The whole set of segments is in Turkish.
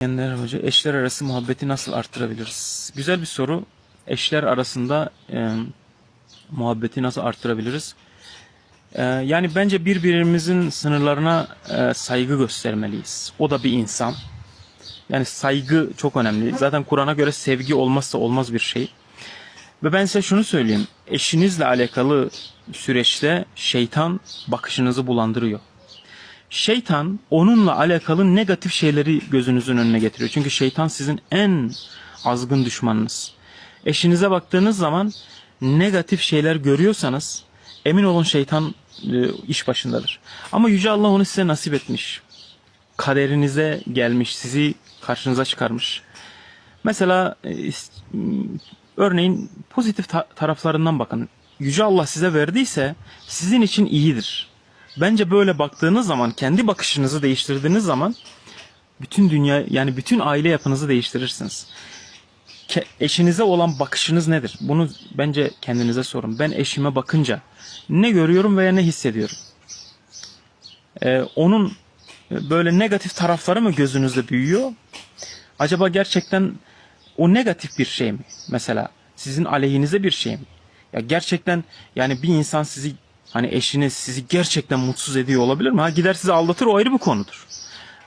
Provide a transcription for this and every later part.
Ender Hoca, eşler arası muhabbeti nasıl arttırabiliriz? Güzel bir soru. Eşler arasında e, muhabbeti nasıl arttırabiliriz? E, yani bence birbirimizin sınırlarına e, saygı göstermeliyiz. O da bir insan. Yani saygı çok önemli. Zaten Kur'an'a göre sevgi olmazsa olmaz bir şey. Ve ben size şunu söyleyeyim. Eşinizle alakalı süreçte şeytan bakışınızı bulandırıyor. Şeytan onunla alakalı negatif şeyleri gözünüzün önüne getiriyor. Çünkü şeytan sizin en azgın düşmanınız. Eşinize baktığınız zaman negatif şeyler görüyorsanız emin olun şeytan e, iş başındadır. Ama Yüce Allah onu size nasip etmiş. Kaderinize gelmiş, sizi karşınıza çıkarmış. Mesela e, örneğin pozitif ta- taraflarından bakın. Yüce Allah size verdiyse sizin için iyidir. Bence böyle baktığınız zaman, kendi bakışınızı değiştirdiğiniz zaman bütün dünya yani bütün aile yapınızı değiştirirsiniz. Ke- eşinize olan bakışınız nedir? Bunu bence kendinize sorun. Ben eşime bakınca ne görüyorum veya ne hissediyorum? Ee, onun e, böyle negatif tarafları mı gözünüzde büyüyor? Acaba gerçekten o negatif bir şey mi? Mesela sizin aleyhinize bir şey mi? Ya gerçekten yani bir insan sizi hani eşiniz sizi gerçekten mutsuz ediyor olabilir mi? Ha gider sizi aldatır o ayrı bir konudur.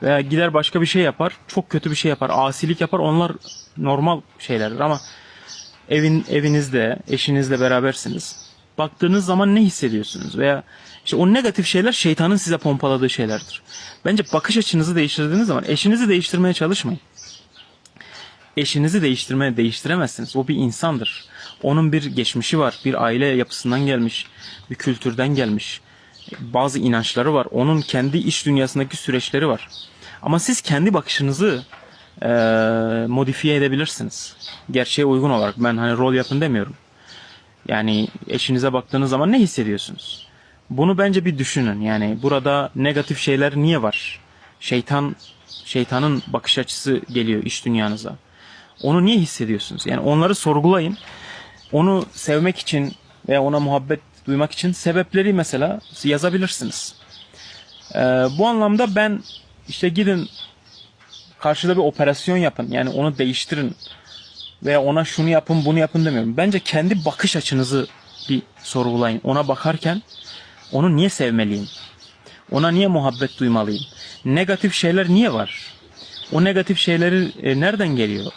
Veya gider başka bir şey yapar, çok kötü bir şey yapar, asilik yapar. Onlar normal şeylerdir ama evin evinizde, eşinizle berabersiniz. Baktığınız zaman ne hissediyorsunuz? Veya işte o negatif şeyler şeytanın size pompaladığı şeylerdir. Bence bakış açınızı değiştirdiğiniz zaman eşinizi değiştirmeye çalışmayın eşinizi değiştirmeye değiştiremezsiniz. O bir insandır. Onun bir geçmişi var. Bir aile yapısından gelmiş. Bir kültürden gelmiş. Bazı inançları var. Onun kendi iş dünyasındaki süreçleri var. Ama siz kendi bakışınızı eee, modifiye edebilirsiniz. Gerçeğe uygun olarak. Ben hani rol yapın demiyorum. Yani eşinize baktığınız zaman ne hissediyorsunuz? Bunu bence bir düşünün. Yani burada negatif şeyler niye var? Şeytan şeytanın bakış açısı geliyor iş dünyanıza. Onu niye hissediyorsunuz? Yani onları sorgulayın. Onu sevmek için veya ona muhabbet duymak için sebepleri mesela yazabilirsiniz. Ee, bu anlamda ben işte gidin karşıda bir operasyon yapın. Yani onu değiştirin. Veya ona şunu yapın bunu yapın demiyorum. Bence kendi bakış açınızı bir sorgulayın. Ona bakarken onu niye sevmeliyim? Ona niye muhabbet duymalıyım? Negatif şeyler niye var? O negatif şeyleri e, nereden geliyor?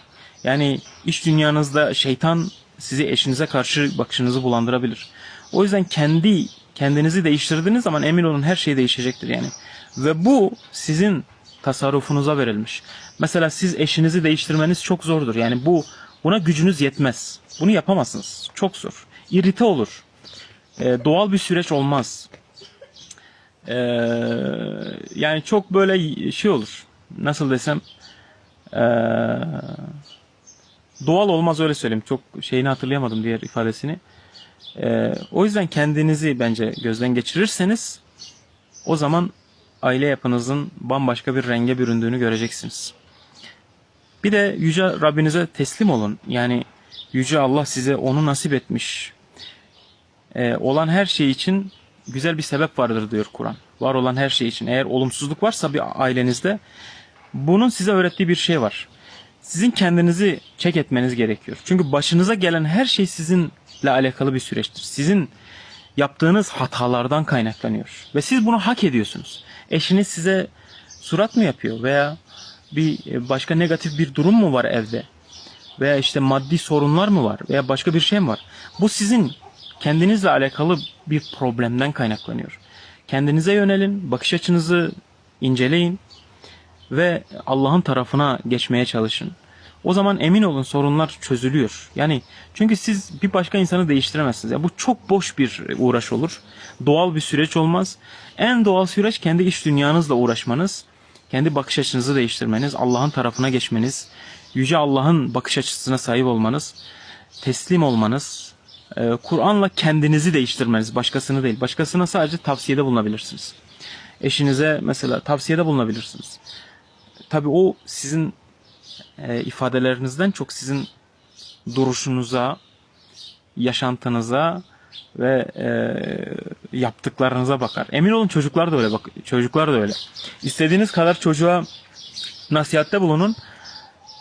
Yani iş dünyanızda şeytan sizi eşinize karşı bakışınızı bulandırabilir. O yüzden kendi kendinizi değiştirdiğiniz zaman emin olun her şey değişecektir yani. Ve bu sizin tasarrufunuza verilmiş. Mesela siz eşinizi değiştirmeniz çok zordur. Yani bu buna gücünüz yetmez. Bunu yapamazsınız. Çok zor. İrite olur. Ee, doğal bir süreç olmaz. Ee, yani çok böyle şey olur. Nasıl desem ee, doğal olmaz öyle söyleyeyim. Çok şeyini hatırlayamadım diğer ifadesini. Ee, o yüzden kendinizi bence gözden geçirirseniz o zaman aile yapınızın bambaşka bir renge büründüğünü göreceksiniz. Bir de Yüce Rabbinize teslim olun. Yani Yüce Allah size onu nasip etmiş. Ee, olan her şey için güzel bir sebep vardır diyor Kur'an. Var olan her şey için. Eğer olumsuzluk varsa bir ailenizde bunun size öğrettiği bir şey var. Sizin kendinizi çek etmeniz gerekiyor. Çünkü başınıza gelen her şey sizinle alakalı bir süreçtir. Sizin yaptığınız hatalardan kaynaklanıyor. Ve siz bunu hak ediyorsunuz. Eşiniz size surat mı yapıyor veya bir e, başka negatif bir durum mu var evde? Veya işte maddi sorunlar mı var? Veya başka bir şey mi var? Bu sizin kendinizle alakalı bir problemden kaynaklanıyor. Kendinize yönelin, bakış açınızı inceleyin ve Allah'ın tarafına geçmeye çalışın. O zaman emin olun sorunlar çözülüyor. Yani çünkü siz bir başka insanı değiştiremezsiniz. Yani bu çok boş bir uğraş olur. Doğal bir süreç olmaz. En doğal süreç kendi iş dünyanızla uğraşmanız, kendi bakış açınızı değiştirmeniz, Allah'ın tarafına geçmeniz, yüce Allah'ın bakış açısına sahip olmanız, teslim olmanız, e, Kur'an'la kendinizi değiştirmeniz, başkasını değil. Başkasına sadece tavsiyede bulunabilirsiniz. Eşinize mesela tavsiyede bulunabilirsiniz. Tabii o sizin e, ifadelerinizden çok sizin duruşunuza, yaşantınıza ve e, yaptıklarınıza bakar. Emin olun çocuklar da öyle bak. Çocuklar da öyle. İstediğiniz kadar çocuğa nasihatte bulunun.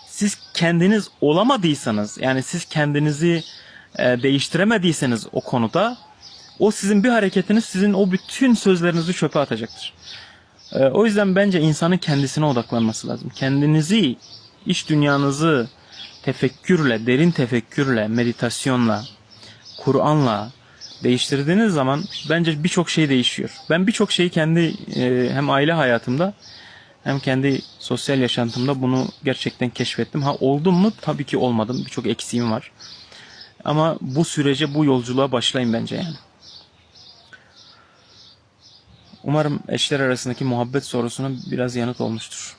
Siz kendiniz olamadıysanız yani siz kendinizi e, değiştiremediyseniz o konuda o sizin bir hareketiniz sizin o bütün sözlerinizi çöpe atacaktır. E, o yüzden bence insanın kendisine odaklanması lazım. Kendinizi, iş dünyanızı tefekkürle, derin tefekkürle, meditasyonla, Kur'an'la değiştirdiğiniz zaman bence birçok şey değişiyor. Ben birçok şeyi kendi e, hem aile hayatımda hem kendi sosyal yaşantımda bunu gerçekten keşfettim. Ha oldum mu? Tabii ki olmadım. Birçok eksiğim var. Ama bu sürece, bu yolculuğa başlayın bence yani. Umarım eşler arasındaki muhabbet sorusuna biraz yanıt olmuştur.